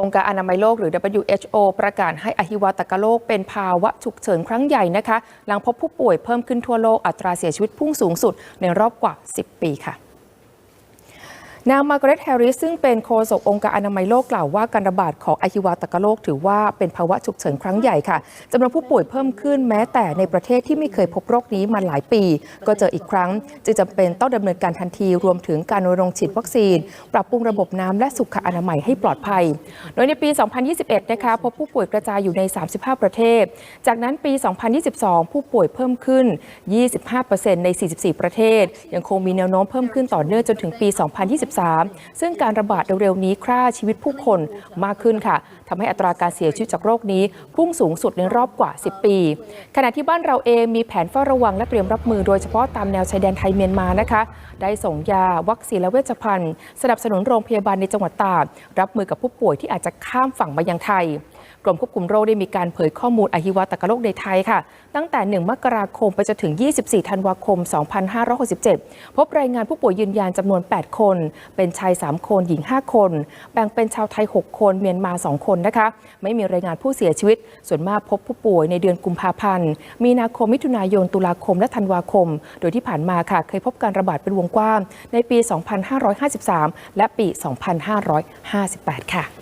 องค์การอนามัยโลกหรือ WHO ประกาศให้อหิวาตกโรคเป็นภาวะฉุกเฉินครั้งใหญ่นะคะ หลังพบผู้ป่วยเพิ่มขึ้นทั่วโลกอัตราเสียชีวิตพุ่งสูงสุดในรอบกว่า 10 ปีค่ะ นางมาร์กาเร็ตแฮร์ริสซึ่งเป็นโฆษกองค์การอนามัยโลกกล่าวว่าการระบาดของอหิวาตกโรคถือว่าเป็นภาวะฉุกเฉินครั้งใหญ่ค่ะจำนวนผู้ป่วยเพิ่มขึ้นแม้แต่ในประเทศที่ไม่เคยพบโรคนี้มาหลายปี ก็เจออีกครั้ง จึงจำเป็นต้องดำเนินการทันทีรวมถึงการรณรงค์ฉีดวัคซีน ปรับปรุงระบบน้ำและสุขอนามัยให้ปลอดภัย โดยในปี 2021 นะคะพบผู้ป่วยกระจายอยู่ใน 35 ประเทศ จากนั้นปี 2022 ผู้ป่วยเพิ่มขึ้น 25%ใน 44 ประเทศ ยังคงมีแนวโน้มเพิ่มขึ้นต่อเนื่องจนถึงปี 2023ซึ่งการระบาดเร็วๆนี้ฆ่าชีวิตผู้คนมากขึ้นค่ะทำให้อัตราการเสียชีวิตจากโรคนี้พุ่งสูงสุดในรอบกว่า 10 ปี ขณะที่บ้านเราเองมีแผนเฝ้าระวังและเตรียมรับมือโดยเฉพาะตามแนวชายแดนไทยเมียนมานะคะ ได้ส่งยาวัคซีนและเวชภัณฑ์ สนับสนุนโรงพยาบาลในจังหวัดตากรับมือกับผู้ป่วยที่อาจจะข้ามฝั่งมายังไทยกรมควบคุมโรคได้มีการเผยข้อมูลอหิวาตกโรคในไทยค่ะ ตั้งแต่ 1 มกราคมไปจนถึง 24 ธันวาคม 2567 พบรายงานผู้ป่วยยืนยันจำนวน 8 คนเป็นชาย 3 คนหญิง 5 คน แบ่งเป็นชาวไทย 6 คนเมียนมา 2 คนนะคะ ไม่มีรายงานผู้เสียชีวิต ส่วนมากพบผู้ป่วยในเดือนกุมภาพันธ์ มีนาคมมิถุนายนตุลาคมและธันวาคม โดยที่ผ่านมาค่ะเคยพบการระบาดเป็นวงกว้างในปี 2553 และปี 2558 ค่ะ